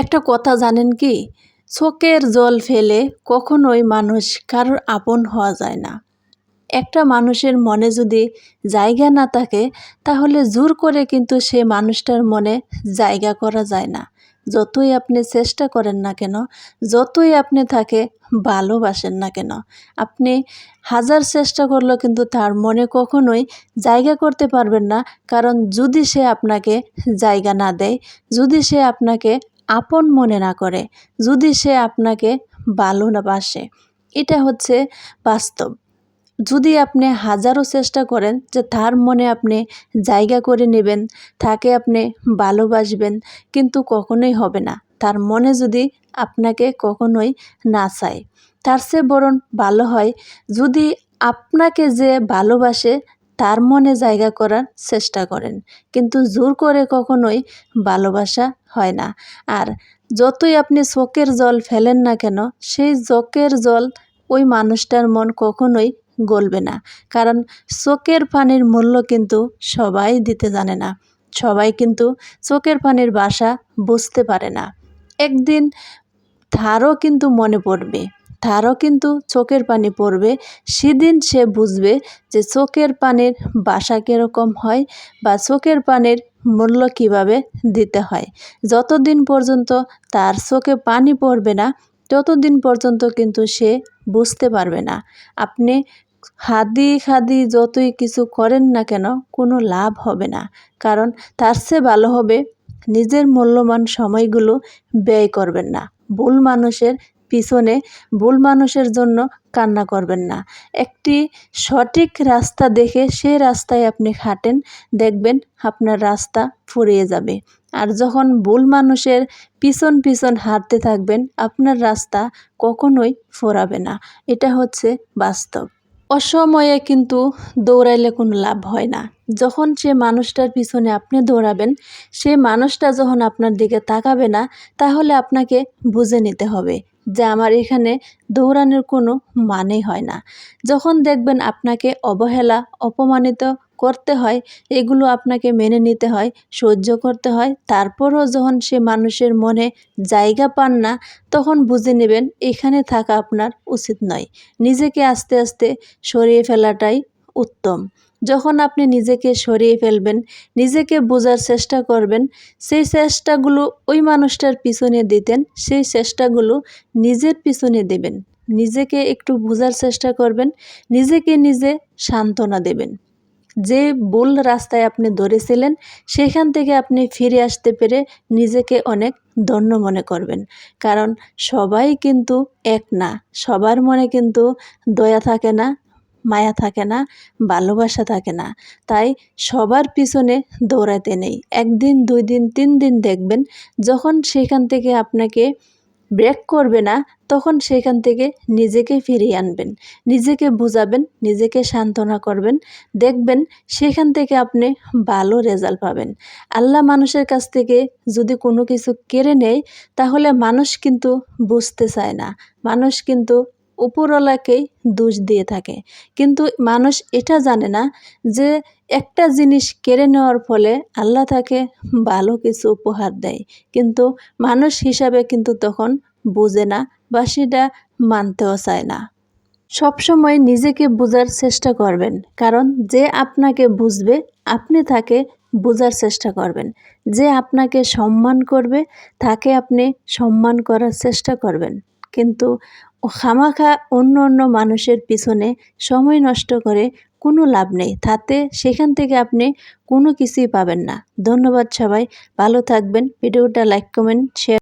একটা কথা জানেন কি? চোখের জল ফেলে কখনোই মানুষ কারোর আপন হওয়া যায় না। একটা মানুষের মনে যদি জায়গা না থাকে, তাহলে জোর করে কিন্তু সে মানুষটার মনে জায়গা করা যায় না। যতই আপনি চেষ্টা করেন না কেন, যতই আপনি তাকে ভালোবাসেন না কেন, আপনি হাজার চেষ্টা করলেও কিন্তু তার মনে কখনোই জায়গা করতে পারবেন না। কারণ যদি সে আপনাকে জায়গা না দেয়, যদি সে আপনাকে আপন মনে না করে, যদি সে আপনাকে ভালো না বাসে। এটা হচ্ছে বাস্তব। যদি আপনি হাজারো চেষ্টা করেন যে তার মনে আপনি জায়গা করে নেবেন, তাকে আপনি ভালোবাসবেন কিন্তু কখনোই হবে না। তার মনে যদি আপনাকে কখনোই না চায়, তার চেয়ে বরং ভালো হয়, যদি আপনাকে যে ভালোবাসে তার মনে জায়গা করার চেষ্টা করেন। কিন্তু জোর করে কখনোই ভালোবাসা হয় না। আর যতই আপনি চোখের জল ফেলেন না কেন, সেই চোখের জল ওই মানুষটার মন কখনোই গলবে না। কারণ চোখের পানির মূল্য কিন্তু সবাই দিতে জানে না। সবাই কিন্তু চোখের পানির বাসা বুঝতে পারে না। একদিন তারও কিন্তু মনে পড়বে। তারও কিন্তু চোখের পানি পড়বে। সেদিন সে বুঝবে যে চোখের পানির বাসা কীরকম হয় বা চোখের পানির মূল্য কীভাবে দিতে হয়। যতদিন পর্যন্ত তার চোখে পানি পড়বে না, ততদিন পর্যন্ত কিন্তু সে বুঝতে পারবে না। আপনি হাদি খাদি যতই কিছু করেন না কেন, কোনো লাভ হবে না। কারণ তার চেয়ে ভালো হবে নিজের মূল্যবান সময়গুলো ব্যয় করবেন না। ভুল মানুষের পিছনে ভুল মানুষের জন্য কান্না করবেন না। একটি সঠিক রাস্তা দেখে সেই রাস্তায় আপনি হাঁটেন দেখবেন আপনার রাস্তা ফুরিয়ে যাবে। আর যখন ভুল মানুষের পিছন পিছন হাঁটতে থাকবেন, আপনার রাস্তা কখনোই ফোরাবে না। এটা হচ্ছে বাস্তব। অসময়ে কিন্তু দৌড়াইলে কোনো লাভ হয় না। যখন সে মানুষটার পিছনে আপনি দৌড়াবেন, সে মানুষটা যখন আপনার দিকে তাকাবে না, তাহলে আপনাকে বুঝে নিতে হবে যে আমার এখানে দৌড়ানোর কোনো মানে হয় না। যখন দেখবেন আপনাকে অবহেলা, অপমানিত করতে হয়, এগুলো আপনাকে মেনে নিতে হয়, সহ্য করতে হয়। তারপরও যখন সে মানুষের মনে জায়গা পান না, তখন বুঝে নেবেন এখানে থাকা আপনার উচিত নয়। নিজেকে আস্তে আস্তে সরিয়ে ফেলাটাই উত্তম। যখন আপনি নিজেকে সরিয়ে ফেলবেন, নিজেকে বোঝার চেষ্টা করবেন, সেই চেষ্টাগুলো ওই মানুষটার পিছনে দিতেন, সেই চেষ্টাগুলো নিজের পিছনে দেবেন। নিজেকে একটু বোঝার চেষ্টা করবেন, নিজেকে নিজে সান্ত্বনা দেবেন। যে ভুল রাস্তায় আপনি ধরেছিলেন, সেখান থেকে আপনি ফিরে আসতে পেরে নিজেকে অনেক ধন্য মনে করবেন। কারণ সবাই কিন্তু এক না, সবার মনে কিন্তু দয়া থাকে না, মায়া থাকে না, ভালোবাসা থাকে না। তাই সবার পিছনে দৌড়াতে নেই। একদিন, দুই দিন, তিন দিন দেখবেন, যখন সেখান থেকে আপনাকে ব্রেক করবে না, তখন সেখান থেকে নিজেকে ফিরিয়ে আনবেন। নিজেকে বোঝাবেন, নিজেকে সান্ত্বনা করবেন। দেখবেন সেখান থেকে আপনি ভালো রেজাল্ট পাবেন। আল্লাহ মানুষের কাছ থেকে যদি কোনো কিছু কেড়ে নেয়, তাহলে মানুষ কিন্তু বুঝতে চায় না। মানুষ কিন্তু উপরওয়ালাকেই দোষ দিয়ে থাকে। কিন্তু মানুষ এটা জানে না যে একটা জিনিস কেড়ে নেওয়ার ফলে আল্লাহ তাকে ভালো কিছু উপহার দেয়। কিন্তু মানুষ হিসাবে কিন্তু তখন বোঝে না বা সেটা মানতেও চায় না। সবসময় নিজেকে বোঝার চেষ্টা করবেন। কারণ যে আপনাকে বুঝবে, আপনি তাকে বোঝার চেষ্টা করবেন। যে আপনাকে সম্মান করবে, তাকে আপনি সম্মান করার চেষ্টা করবেন। কিন্তু খামাখা অন্য অন্য মানুষের পিছনে সময় নষ্ট করে কোনো লাভ নেই। তাতে সেখান থেকে আপনি কোনো কিছুই পাবেন না। ধন্যবাদ সবাই। ভালো থাকবেন। ভিডিওটা লাইক কমেন্ট শেয়ার